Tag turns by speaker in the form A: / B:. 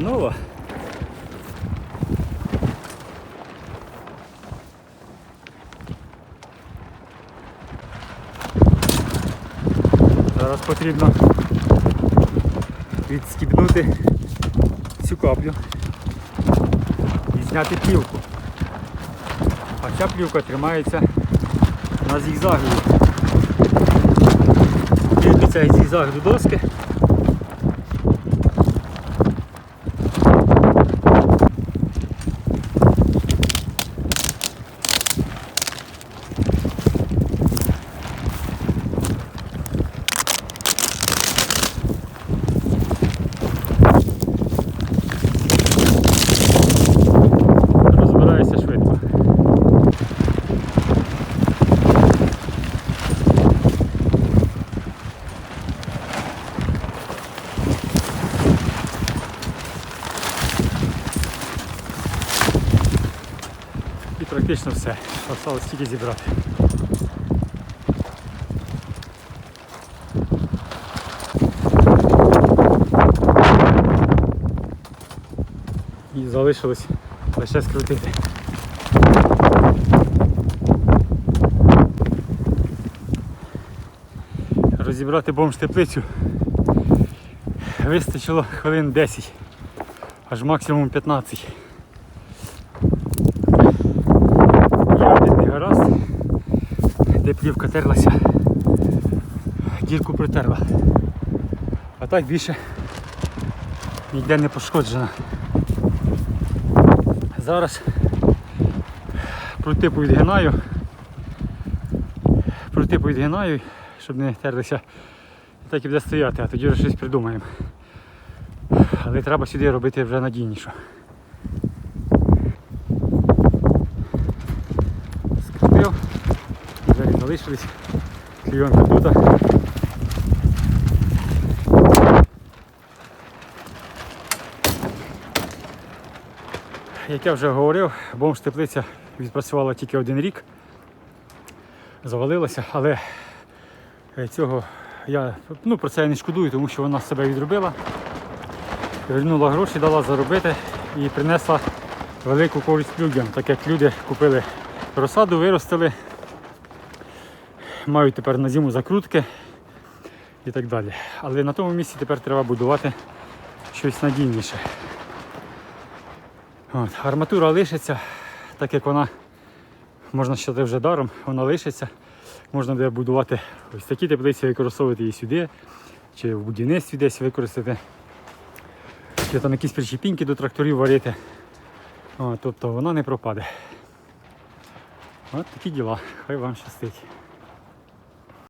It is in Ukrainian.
A: хреново. Зараз потрібно відскібнути цю каплю і зняти плівку. А ця плівка тримається на зігзагу. Плівки цей зігзаг доски. Практично все. Осталось тільки зібрати. І залишилось лише скрутити. Розібрати бомж теплицю вистачило хвилин 10, аж максимум 15. Де плівка терлася, дірку протерла. А так більше ніде не пошкоджена. Зараз прути повідгинаю, прути повідгинаю, щоб не терлися. Так і буде стояти, а тоді вже щось придумаємо. Але треба сюди робити вже надійніше. Залишились, клійонка тут. Як я вже говорив, бомж теплиця відпрацювала тільки один рік, завалилася, але е, цього я ну, про це я не шкодую, тому що вона себе відробила. Вернула гроші, дала заробити і принесла велику користь людям, так як люди купили розсаду, виростили, мають тепер на зиму закрутки і так далі. Але на тому місці тепер треба будувати щось надійніше. От, арматура лишиться, так як вона можна вважати вже даром, вона лишиться. Можна буде будувати ось такі теплиці, використовувати її сюди, чи в будівництві десь використати, чи там якісь причепінки до тракторів варити. От, тобто вона не пропаде. От такі діла. Хай вам щастить.